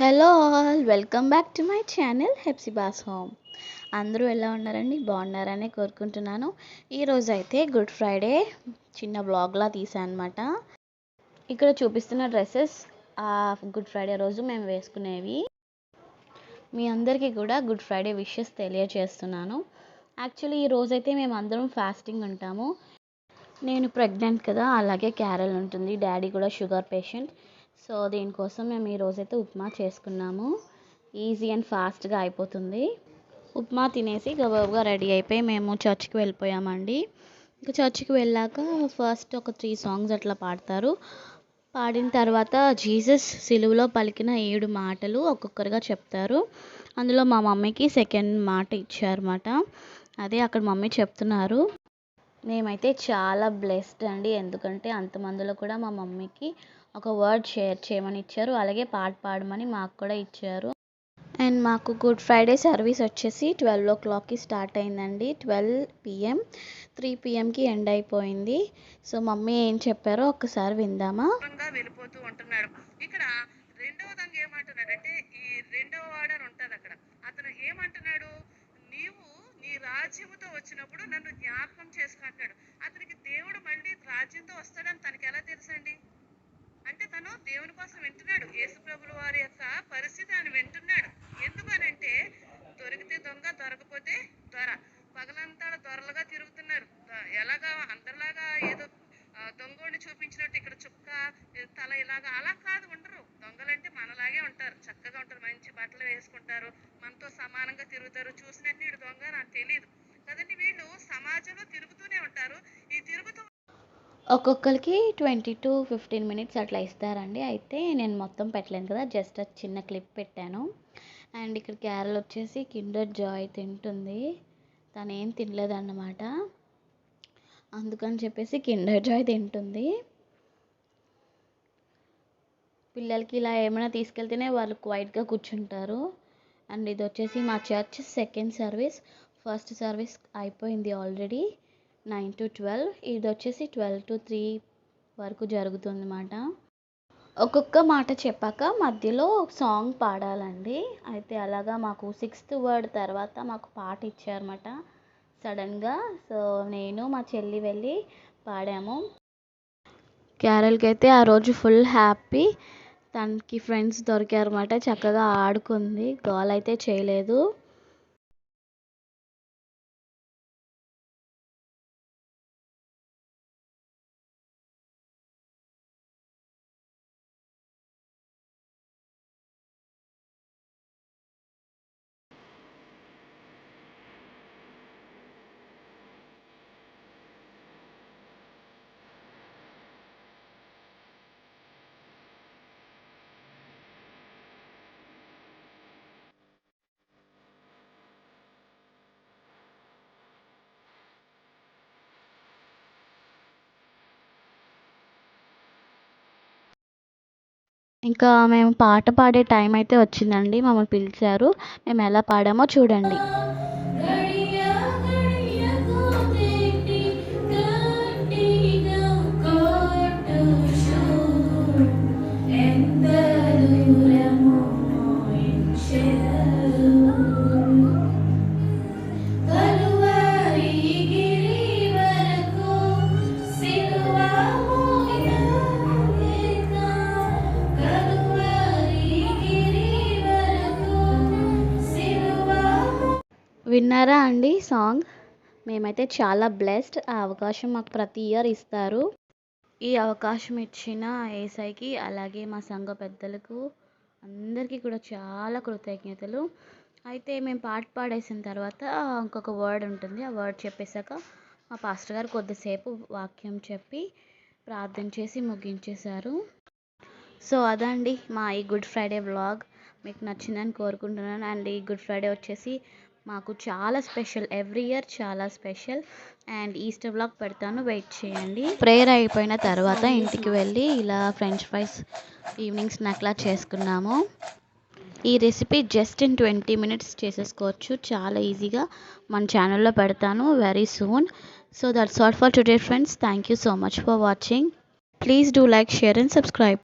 Hello all welcome back to my channel Hepsiba's home. అందరూ ఎలా ఉన్నారండి? బాగున్నారని కోరుకుంటున్నాను. ఈరోజు అయితే గుడ్ ఫ్రైడే చిన్న బ్లాగ్లా తీసాను అనమాట ఇక్కడ చూపిస్తున్న డ్రెస్సెస్ ఆ గుడ్ ఫ్రైడే రోజు మేము వేసుకునేవి. మీ అందరికీ కూడా గుడ్ ఫ్రైడే విషెస్ తెలియజేస్తున్నాను యాక్చువల్లీ ఈ రోజైతే మేము అందరం ఫాస్టింగ్ ఉంటాము. నేను ప్రెగ్నెంట్ కదా అలాగే క్యారల్ ఉంటుంది. డాడీ కూడా షుగర్ పేషెంట్. సో దీనికోసం మేము ఈరోజైతే ఉప్మా చేసుకున్నాము. ఈజీ అండ్ ఫాస్ట్గా అయిపోతుంది. ఉప్మా తినేసి గబాబుగా రెడీ అయిపోయి మేము చర్చ్కి వెళ్ళిపోయామండి. ఇంకా చర్చ్కి వెళ్ళాక ఫస్ట్ ఒక త్రీ సాంగ్స్ అట్లా పాడతారు. పాడిన తర్వాత జీసస్ సిలువలో పలికిన ఏడు మాటలు ఒక్కొక్కరుగా చెప్తారు. అందులో మా మమ్మీకి సెకండ్ మాట ఇచ్చారన్నమాట. అదే అక్కడ మమ్మీ చెప్తున్నారు. మేమైతే చాలా బ్లెస్డ్ అండి. ఎందుకంటే అంతమందిలో కూడా మా మమ్మీకి ఒక వర్డ్ షేర్ చేయమని ఇచ్చారు. అలాగే పాట పాడమని మాకు కూడా ఇచ్చారు. అండ్ మాకు గుడ్ ఫ్రైడే సర్వీస్ వచ్చేసి ట్వెల్వ్ ఓ క్లాక్కి స్టార్ట్ అయిందండి. ట్వెల్వ్ పిఎం త్రీ పిఎంకి ఎండ్ అయిపోయింది. సో మమ్మీ ఏం చెప్పారో ఒక్కసారి విందామా? వెళ్ళిపోతూ ఉంటున్నాడు. ఇక్కడ రెండవ దంగ ఏమంటున్నాడంటే ఈ రెండవ వాడని ఉంటుంది అక్కడ అతను ఏమంటున్నాడు? నీవు ఈ రాజ్యముతో వచ్చినప్పుడు నన్ను జ్ఞాపకం చేసుకుంటాడు. అతనికి దేవుడు మళ్ళీ రాజ్యంతో వస్తాడని తనకి ఎలా తెలుసండి? అంటే తను దేవుని కోసం వింటున్నాడు. యేసు ప్రభుల వారి యొక్క పరిస్థితి ఆయన వింటున్నాడు. ఎందుకనంటే తల ఇలాగా అలా కాదు ఉండరు. దొంగలంటే మనలాగే ఉంటారు. చక్కగా ఉంటారు. మంచి బట్టలు వేసుకుంటారు. మనతో సమానంగా తిరుగుతారు. చూసినట్టు వీడు దొంగ నాకు తెలియదు కదండి వీళ్ళు సమాజంలో తిరుగుతూనే ఉంటారు. ఈ తిరుగుతూ ఒక్కొక్కరికి ట్వంటీ టు ఫిఫ్టీన్ మినిట్స్ అట్లా ఇస్తారండి. అయితే నేను మొత్తం పెట్టలేను కదా. జస్ట్ చిన్న క్లిప్ పెట్టాను. అండ్ ఇక్కడ క్యారల్ వచ్చేసి కిండర్ జాయ్ తింటుంది. తను ఏం తినలేదన్నమాట. అందుకని చెప్పేసి కిండర్ జాయ్ తింటుంది. పిల్లలకి ఇలా ఏమైనా తీసుకెళ్తేనే వాళ్ళు క్వైట్గా కూర్చుంటారు. అండ్ ఇది వచ్చేసి మా church second service first service అయిపోయింది ఆల్రెడీ నైన్ టు ట్వెల్వ్ ఇది వచ్చేసి ట్వెల్వ్ టు త్రీ వరకు జరుగుతుంది అన్నమాట ఒక్కొక్క మాట చెప్పాక మధ్యలో సాంగ్ పాడాలండి. అయితే అలాగా మాకు సిక్స్త్ వర్డ్ తర్వాత మాకు పాట ఇచ్చారన్నమాట. సడన్గా సో నేను మా చెల్లి వెళ్ళి పాడాము. క్యారల్కి అయితే ఆ రోజు ఫుల్ హ్యాపీ తనకి ఫ్రెండ్స్ దొరికారు అన్నమాట చక్కగా ఆడుకుంది. గోల్ అయితే చేయలేదు. ఇంకా మేము పాట పాడే టైం అయితే వచ్చిందండి మమ్మల్ని పిలిచారు. మేము ఎలా పాడామో చూడండి. విన్నారా అండి సాంగ్? మేమైతే చాలా బ్లెస్డ్ ఆ అవకాశం మాకు ప్రతి ఇయర్ ఇస్తారు. ఈ అవకాశం ఇచ్చిన ఏసైకి అలాగే మా సంఘ పెద్దలకు అందరికీ కూడా చాలా కృతజ్ఞతలు. అయితే మేము పాట పాడేసిన తర్వాత ఇంకొక వర్డ్ ఉంటుంది. ఆ వర్డ్ చెప్పేశాక మా పాస్టర్ గారు కొద్దిసేపు వాక్యం చెప్పి ప్రార్థన చేసి ముగించేశారు. సో అదండి మా ఈ గుడ్ ఫ్రైడే వ్లాగ్ మీకు నచ్చిందని కోరుకుంటున్నాను. అండ్ ఈ గుడ్ ఫ్రైడే వచ్చేసి మాకు చాలా స్పెషల్ ఎవ్రీ ఇయర్ చాలా స్పెషల్. అండ్ ఈస్టర్ బ్లాక్ పెడతాను వెయిట్ చేయండి. ప్రేయర్ అయిపోయిన తర్వాత ఇంటికి వెళ్ళి ఇలా ఫ్రెంచ్ ఫ్రైస్ ఈవినింగ్ స్నాక్లా చేసుకున్నాము. ఈ recipe just in twenty minutes చేసేసుకోవచ్చు. చాలా ఈజీగా మన ఛానల్లో పెడతాను very soon. So that's all for today friends. Thank you so much for watching. Please do like share and subscribe.